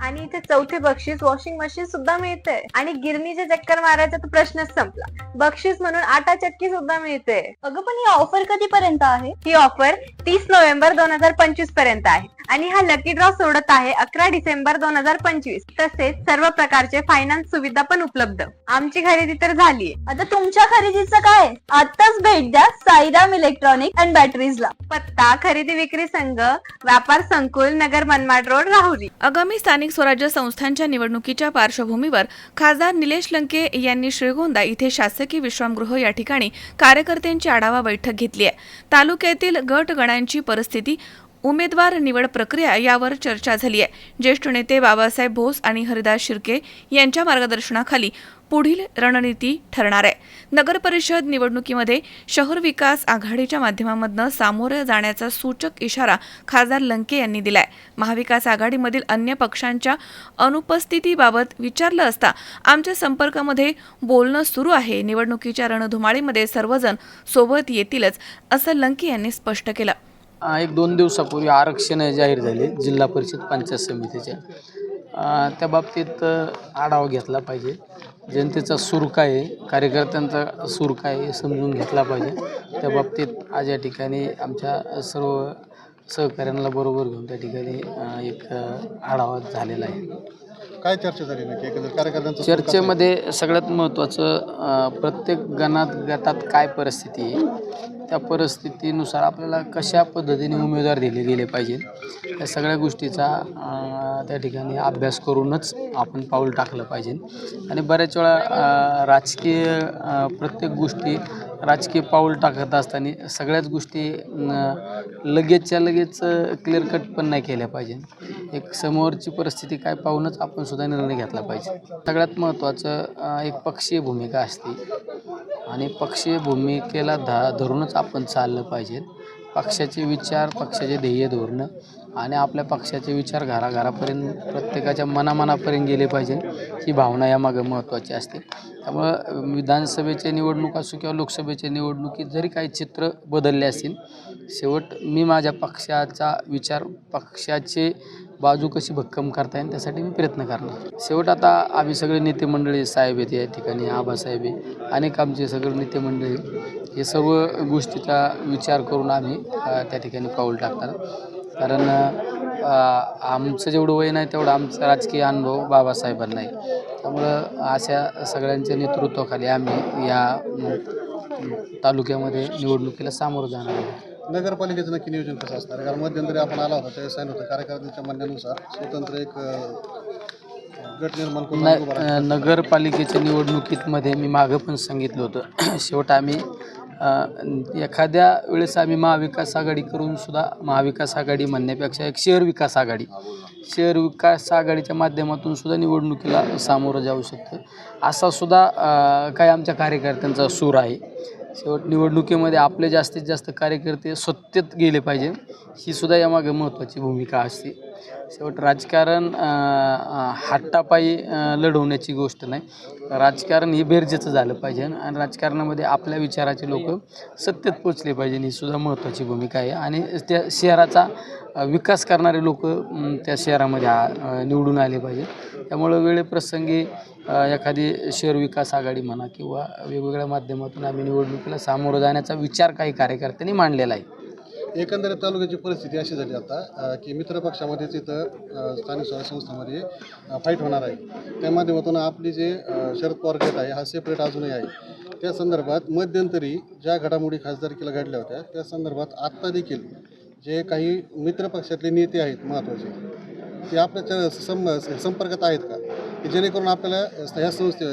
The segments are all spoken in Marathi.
आणि इथे चौथे बक्षीस वॉशिंग मशीन सुद्धा मिळते आणि गिरणीचे चक्कर मारायचा तर प्रश्नच संपला. बक्षीस म्हणून आटा चक्की सुद्धा मिळते. अगं पण ही ऑफर कधीपर्यंत आहे? ही ऑफर तीस नोव्हेंबर दोन हजार पंचवीसपर्यंत आहे. आणि हा लकी ड्रॉ सोडत आहे अकरा डिसेंबर दोन हजार पंचवीस. तसेच सर्व प्रकारचे फायनान्स सुविधा पण उपलब्ध. आमची खरेदी तर झालीये. आता तुमच्या खरेदीचं काय? आताच भेट द्या साईराम इलेक्ट्रॉनिक अँड बॅटरीजला पत्ता खरेदी विक्री संघ व्यापार संकुल नगर मनमाड रोड राहुरी. आगामी स्थानिक स्वराज्य संस्थांच्या निवडणुकीच्या पार्श्वभूमीवर खासदार निलेश लंके यांनी श्रीगोंदा इथे शासकीय विश्रामगृह या ठिकाणी कार्यकर्त्यांची आढावा बैठक घेतली आहे. तालुक्यातील गट गणांची परिस्थिती उमेदवार निवड प्रक्रिया यावर चर्चा झाली आहे. ज्येष्ठ नेते बाबासाहेब भोस आणि हरिदास शिर्के यांच्या मार्गदर्शनाखाली पुढील रणनीती ठरणार आहे. नगर परिषद निवडणुकीमध्ये शहर विकास आघाडीच्या माध्यमामधनं सामोरं जाण्याचा सूचक इशारा खासदार लंके यांनी दिलाय. महाविकास आघाडीमधील अन्य पक्षांच्या अनुपस्थितीबाबत विचारलं असता आमच्या संपर्कामध्ये बोलणं सुरू आहे. निवडणुकीच्या रणधुमाळीमध्ये सर्वजण सोबत येतीलच असं लंके यांनी स्पष्ट केलं. एक दोन दिवसापूर्वी आरक्षण जाहीर झाले जिल्हा परिषद पंचायत समितीच्या. त्या बाबतीत आढावा घेतला पाहिजे. जनतेचा सूर काय आहे कार्यकर्त्यांचा सूर काय आहे हे समजून घेतला पाहिजे. त्या बाबतीत आज या ठिकाणी आमच्या सर्व सहकाऱ्यांना बरोबर घेऊन त्या ठिकाणी एक आढावा झालेला आहे. काय चर्चा झाली नक्की? एकंदर कार्यकर्त्यांचं चर्चेमध्ये सगळ्यात महत्त्वाचं प्रत्येक गणात गटात काय परिस्थिती आहे त्या परिस्थितीनुसार आपल्याला कशा पद्धतीने उमेदवार दिले गेले पाहिजे या सगळ्या गोष्टीचा त्या ठिकाणी अभ्यास करूनच आपण पाऊल टाकलं पाहिजे. आणि बऱ्याच वेळा राजकीय प्रत्येक गोष्टी राजकीय पाऊल टाकत असताना सगळ्याच गोष्टी लगेचच्या लगेच क्लिअर कट पण नाही केल्या पाहिजे. एक समोरची परिस्थिती काय पाहूनच आपण सुद्धा निर्णय घेतला पाहिजे. सगळ्यात महत्त्वाचं एक पक्षीय भूमिका असते. आणि पक्षीय भूमिकेला धा धरूनच आपण चाललं पाहिजे पक्षाचे विचार पक्षाचे ध्येय धोरणं आणि आपल्या पक्षाचे विचार घराघरापर्यंत प्रत्येकाच्या मनामनापर्यंत गेले पाहिजे ही भावना यामागं महत्त्वाची असते. त्यामुळं विधानसभेचे निवडणूक असो किंवा लोकसभेच्या निवडणुकीत जरी काही चित्र बदलले असतील शेवट मी माझ्या पक्षाचा विचार पक्षाचे बाजू कशी भक्कम करता येईल त्यासाठी मी प्रयत्न करणार. शेवट आता आम्ही सगळे नेते मंडळी साहेब आहेत या ठिकाणी आबासाहेब आहे अनेक आमचे सगळे नेते मंडळी हे सर्व गोष्टीचा विचार करून आम्ही त्या ठिकाणी पाऊल टाकणार कारण आमचं जेवढं वय नाही तेवढं आमचा राजकीय अनुभव बाबासाहेबांना आहे त्यामुळं अशा सगळ्यांच्या नेतृत्वाखाली आम्ही या तालुक्यामध्ये निवडणुकीला सामोरं जाणार आहोत नगरपालिकेचं नक्की नियोजन कसं असणार? कारण मध्यंतरी आपण आला होता त्यावेळेस सांगितलं होतं कार्यकर्त्यांच्या म्हणण्यानुसार स्वतंत्र एक गट निर्माण करून. नगरपालिकेच्या निवडणुकीमध्ये मी मागं पण सांगितलं होतं शेवट आम्ही एखाद्या वेळेस आम्ही महाविकास आघाडी करून सुद्धा महाविकास आघाडी म्हणण्यापेक्षा एक शहर विकास आघाडी. शहर विकास आघाडीच्या माध्यमातून सुद्धा निवडणुकीला सामोरं जाऊ शकतं. असा सुद्धा काही आमच्या कार्यकर्त्यांचा सूर आहे. शेवट निवडणुकीमध्ये आपले जास्तीत जास्त कार्यकर्ते सत्तेत गेले पाहिजे ही सुद्धा यामागे महत्त्वाची भूमिका असते. शेवट राजकारण हट्टापायी लढवण्याची गोष्ट नाही. राजकारण हे बेरजेचं झालं पाहिजे आणि राजकारणामध्ये आपल्या विचाराचे लोक सत्तेत पोचले पाहिजे. ही सुद्धा महत्त्वाची भूमिका आहे. आणि त्या शहराचा विकास करणारे लोक त्या शहरामध्ये निवडून आले पाहिजे. त्यामुळं वेळेप्रसंगी एखादी शहर विकास आघाडी म्हणा किंवा वेगवेगळ्या माध्यमातून आम्ही निवडणुकीला सामोरं जाण्याचा विचार काही कार्यकर्त्यांनी मांडलेला आहे. एकंदरीत तालुक्याची परिस्थिती अशी झाली आता की मित्रपक्षामध्येच इथं स्थानिक स्वराज्य संस्थेमध्ये फाईट होणार आहे. त्या माध्यमातून आपली जे शरद पवार गट आहे हा सेपरेट अजूनही आहे. त्या संदर्भात मध्यंतरी ज्या घडामोडी खासदारकीला घडल्या होत्या त्या संदर्भात आत्ता देखील जे काही मित्रपक्षातले नेते आहेत महत्त्वाचे ते आपल्या संपर्कात आहेत का? की जेणेकरून आपल्याला ह्या संस्थे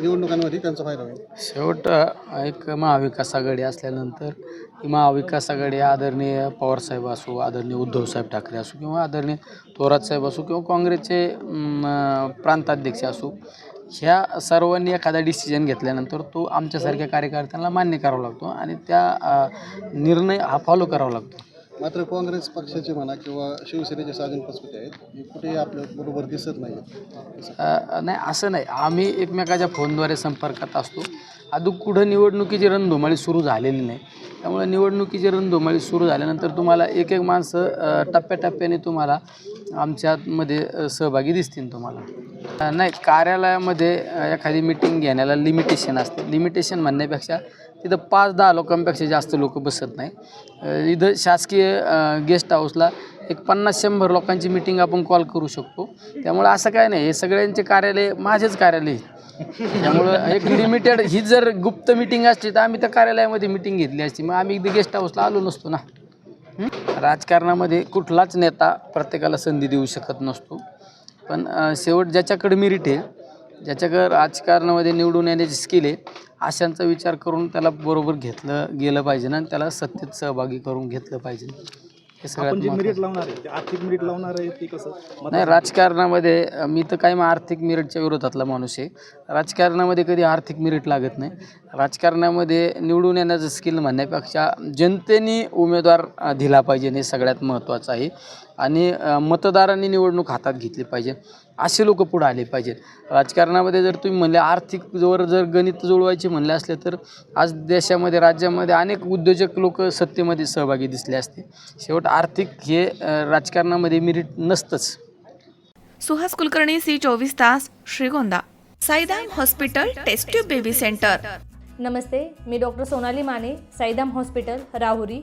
निवडणुकांमध्ये त्यांचा फायदा होईल. शेवट एक महाविकास आघाडी असल्यानंतर ही महाविकास आघाडी आदरणीय पवारसाहेब असो आदरणीय उद्धवसाहेब ठाकरे असो किंवा आदरणीय थोरातसाहेब असो किंवा काँग्रेसचे प्रांताध्यक्ष असो ह्या सर्वांनी एखादा डिसिजन घेतल्यानंतर तो आमच्यासारख्या कार्यकर्त्यांना मान्य करावा लागतो आणि त्या निर्णय हा फॉलो करावा लागतो. मात्र काँग्रेस पक्षाचे म्हणा किंवा शिवसेनेचे साधन पसपती आहेत हे कुठेही आपल्या बरोबर दिसत नाही नाही असं नाही. आम्ही एकमेकाच्या फोनद्वारे संपर्कात असतो. अजून कुठं निवडणुकीची रणधुमाळी सुरू झालेली नाही. त्यामुळे निवडणुकीची रणधुमाळी सुरू झाल्यानंतर तुम्हाला एक एक माणसं टप्प्याटप्प्याने तुम्हाला आमच्यामध्ये सहभागी दिसतील तुम्हाला. नाही कार्यालयामध्ये एखादी मिटिंग घेण्याला लिमिटेशन असते. लिमिटेशन म्हणण्यापेक्षा तिथं पाच दहा लोकांपेक्षा जास्त लोक बसत नाही. इथं शासकीय गेस्ट हाऊसला एक पन्नास शंभर लोकांची मिटिंग आपण कॉल करू शकतो. त्यामुळे असं काय नाही हे सगळ्यांचे कार्यालय माझेच कार्यालय. आहे. त्यामुळं एक लिमिटेड ही जर गुप्त मिटिंग असली तर आम्ही त्या कार्यालयामध्ये मिटिंग घेतली असती. मग आम्ही एकदा गेस्ट हाऊसला आलो नसतो ना. राजकारणामध्ये कुठलाच नेता प्रत्येकाला संधी देऊ शकत नसतो. पण शेवट ज्याच्याकडे मिरिट आहे ज्याच्याकडे राजकारणामध्ये निवडून येण्याची स्किल आहे अशांचा विचार करून त्याला बरोबर घेतलं गेलं पाहिजे ना आणि त्याला सत्तेत सहभागी करून घेतलं पाहिजे. हे सगळ्यात आपण जे महत्त्वाचं. मेरिट लावणार आहे ते आर्थिक मेरिट लावणार आहे ते कसं? मत- नाही राजकारणामध्ये अ, मी तर काही मग आर्थिक मेरिटच्या विरोधातला माणूस आहे. राजकारणामध्ये कधी आर्थिक मेरिट लागत नाही. राजकारणामध्ये निवडून येण्याचं स्किल म्हणण्यापेक्षा जनतेने उमेदवार अ, दिला पाहिजे हे सगळ्यात महत्त्वाचं आहे. आणि मतदारांनी निवडणूक हातात घेतली पाहिजे. असे लोक पुढे आले पाहिजेत. राजकारणामध्ये जर तुम्ही म्हणले आर्थिक जोर जर गणित जुळवायचे म्हणले असले तर आज देशामध्ये राज्यामध्ये अनेक उद्योजक लोक सत्तेमध्ये सहभागी दिसले असते. शेवट आर्थिक हे राजकारणामध्ये मेरिट नसतंच. सुहास कुलकर्णी सी चोवीस तास Shrigonda. Saidham hospital test tube baby centre. नमस्ते मी डॉक्टर सोनाली माने साईदाम हॉस्पिटल राहुरी.